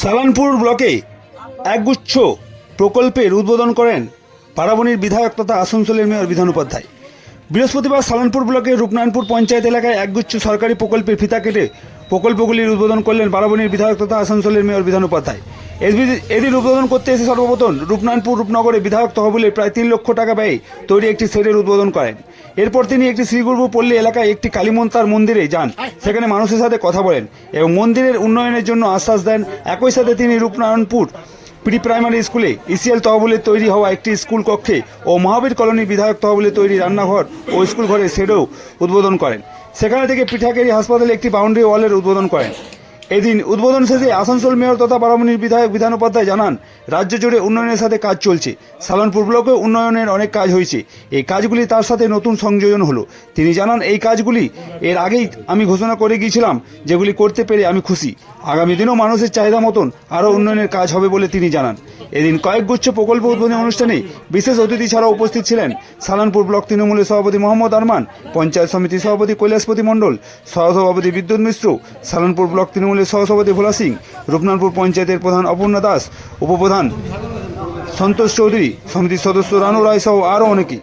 সালানপুর ব্লকে একগুচ্ছ প্রকল্পের উদ্বোধন করেন পারাবনির বিধায়ক তথা আসানসোলের মেয়র বিধান উপাধ্যায়। বৃহস্পতিবার সালানপুর ব্লকের রূপনারায়ণপুর পঞ্চায়েত এলাকায় একগুচ্ছ সরকারি প্রকল্পের ফিতা কেটে প্রকল্পগুলির উদ্বোধন করলেন বারাবনির বিধায়ক তথা আসানসোলের মেয়র বিধান উপাধ্যায়। এদিন- এদিন উদ্বোধন করতে এসে সর্বপ্রথম রূপনারায়ণপুর রূপনগরে বিধায়ক তহবিলে প্রায় তিন লক্ষ টাকা ব্যয়ে তৈরি একটি শেডের উদ্বোধন করেন। এরপর তিনি একটি শ্রীগুরু পল্লী এলাকায় একটি কালীমন্তার মন্দিরে যান। সেখানে মানুষের সাথে কথা বলেন এবং মন্দিরের উন্নয়নের জন্য আশ্বাস দেন। একই সাথে তিনি রূপনারায়ণপুর প্রি প্রাইমারি স্কুলে ইসিএল তহবিলে তৈরি হওয়া একটি স্কুল কক্ষে ও মহাবীর কলোনি বিধায়ক তহবিলে তৈরি রান্নাঘর ও স্কুল ঘরে শেডও উদ্বোধন করেন। সেখানে থেকে পিঠাকেরি হাসপাতালে একটি বাউন্ডারি ওয়ালের উদ্বোধন করেন। এদিন উদ্বোধন শেষে আসানসোল মেয়র তথা বারামণির বিধায়ক বিধান উপাধ্যায় জানান, রাজ্য জুড়ে উন্নয়নের সাথে কাজ চলছে। সালানপুর ব্লকে উন্নয়নের অনেক কাজ হয়েছে। এই কাজগুলি তার সাথে নতুন সংযোজন হলো। তিনি জানান, এই কাজগুলি এর আগেই আমি ঘোষণা করে গিয়েছিলাম, যেগুলি করতে পেরে আমি খুশি। আগামী দিনেও মানুষের চাহিদা মতন আরও উন্নয়নের কাজ হবে বলে তিনি জানান। এদিন কয়েকগুচ্ছ প্রকল্প উদ্বোধনী অনুষ্ঠানে বিশেষ অতিথি ছাড়া উপস্থিত ছিলেন সালানপুর ব্লক তৃণমূলের সভাপতি মোহাম্মদ আরমান, পঞ্চায়েত সমিতির সভাপতি কৈলাসপতি মণ্ডল, সহসভাপতি বিদ্যুৎ মিশ্র, সালানপুর ব্লক তৃণমূলের সহসভাপতি ভোলা সিং রূপনানপুর পঞ্চায়েতের প্রধান অপর্ণা দাস, উপপ্রধান সন্তোষ চৌধুরী, সমিতির সদস্য রানু রায় সহ আরও অনেকেই।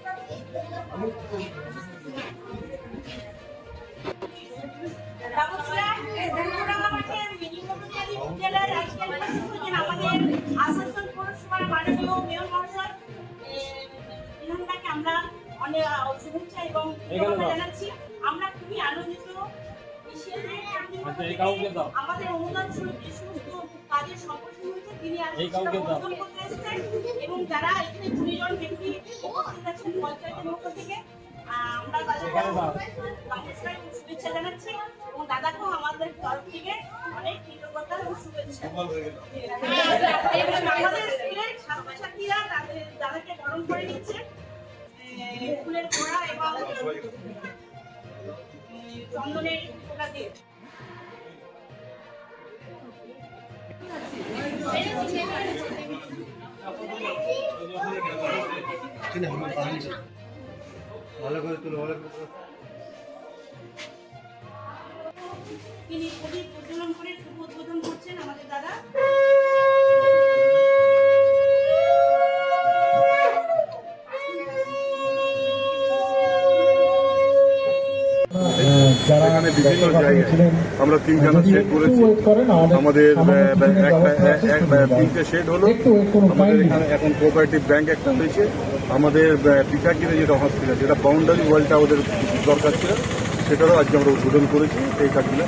আসানসোল পৌরসভার মাননীয় মেয়র মহাশয় এ, আমরা অনেক শুভেচ্ছা জানাচ্ছি আমরা খুবই আনন্দিত আমাদের অনুদান স্বরূপ যে কাজের সম্প্রসারণ তিনি আজকে উদ্বোধন করতে এসেছেন এবং যারা এখানে কুড়িজন ব্যক্তি উপস্থিত আছেন পঞ্চায়েতের পক্ষ থেকে আমরা এবং শুভেচ্ছা জানাচ্ছি এবং দাদাকেও আমাদের তরফ থেকে অনেক কৃতজ্ঞতা এবং শুভেচ্ছা। আমাদের স্কুলের ছাত্রছাত্রীরা তাদের দাদাকে বরণ করে নিচ্ছে এ, ফুলের ঘোড়া এবং এ, চন্দনের ফোঁটা দিয়ে তিনি প্রদীপ করে উদ্বোধন করছেন আমাদের দাদা। এখানে বিভিন্ন জায়গায় আমরা তিনখানা শেড করেছি। আমাদের তিনটে শেড হলো। আমাদের এখানে এখন কোঅপারেটিভ ব্যাংক একটা হয়েছে। আমাদের পিঠাকিরে যেটা হসপিটাল যেটা বাউন্ডারি ওয়ালটা ওদের দরকার ছিল। সেটারও আজকে আমরা উদ্বোধন করেছি এই কাজগুলো।